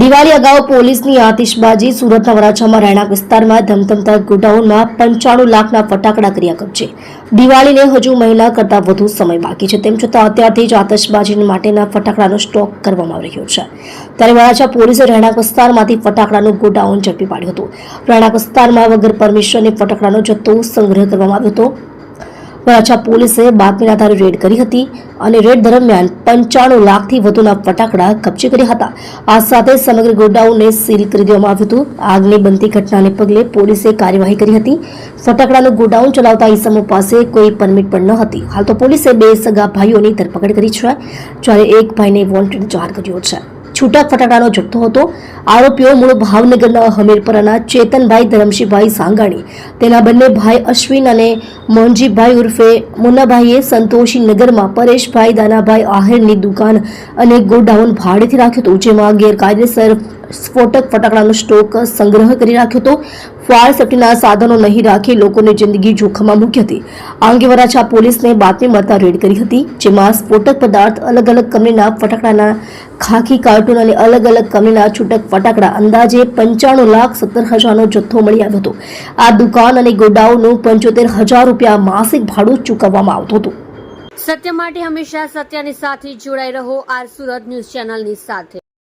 દિવાળી અગાઉ પોલીસની આતિશબાજી સુરતના વરાછામાં રહેણાંક વિસ્તારમાં ધમધમતા ગોડાઉનમાં પંચાણું લાખના ફટાકડા કર્યા કબજે. દિવાળીને હજુ મહિના કરતાં વધુ સમય બાકી છે. તેમ છતાં અત્યારથી જ આતશબાજી માટેના ફટાકડાનો સ્ટોક કરવામાં આવી રહ્યો છે. ત્યારે વરાછા પોલીસે રહેણાંક વિસ્તારમાંથી ફટાકડાનું ગોડાઉન ઝડપી પાડ્યું હતું. રહેણાંક વિસ્તારમાં વગર પરમિશને ફટાકડાનો જથ્થો સંગ્રહ કરવામાં આવ્યો હતો. વરાછા પોલીસે બાતમીના આધારે રેડ કરી હતી અને રેડ દરમિયાન પંચાણું લાખથી વધુના ફટાકડા કબજે કર્યા હતા. આ સાથે સમગ્ર ગોડાઉનને સીલ કરી દેવામાં આવ્યું હતું. આગની બનતી ઘટનાને પગલે પોલીસે કાર્યવાહી કરી હતી. ફટાકડાનું ગોડાઉન ચલાવતા ઈસમો પાસે કોઈ પરમિટ પણ ન હતી. હાલ તો પોલીસે બે સગા ભાઈઓની ધરપકડ કરી છે, જ્યારે એક ભાઈને વોન્ટેડ જાહેર કર્યો છે. છૂટક ફટાકડાનો જથ્થો હતો. આરોપીઓ મૂળ ભાવનગરના હમીરપરાના ચેતનભાઈ ધરમશીભાઈ સાંગાણી, તેના બંને ભાઈ અશ્વિન અને મોહનજીભાઈ ઉર્ફે મુન્નાભાઈએ સંતોષી નગરમાં પરેશભાઈ દાનાભાઈ આહિરની દુકાન અને ગોડાઉન ભાડેથી રાખ્યું હતું, જેમાં ગેરકાયદેસર સ્ફોટક ફટાકડાનો સ્ટોક સંગ્રહ કરી રાખ્યો હતો. ફાયર સેફટીના સાધનો નહીં રાખી લોકોની જિંદગી જોખમમાં મૂકી હતી. આ અંગે વરાછા પોલીસને બાતમી મળતા રેડ કરી હતી, જેમાં સ્ફોટક પદાર્થ અલગ અલગ કંપનીના ફટાકડાના ખાખી, કાર્ટૂન અને અલગ અલગ કંપનીના છૂટક ફટાકડા અંદાજે પંચાણું લાખ સત્તર હજારનો જથ્થો મળી આવ્યો હતો. આ દુકાન અને ગોડાઉનનું પંચોતેર હજાર રૂપિયા માસિક ભાડું ચૂકવવામાં આવતું હતું. સત્ય માટે હંમેશા સત્યની સાથે જોડાઈ રહો આર સુરત ન્યૂઝ ચેનલની સાથે.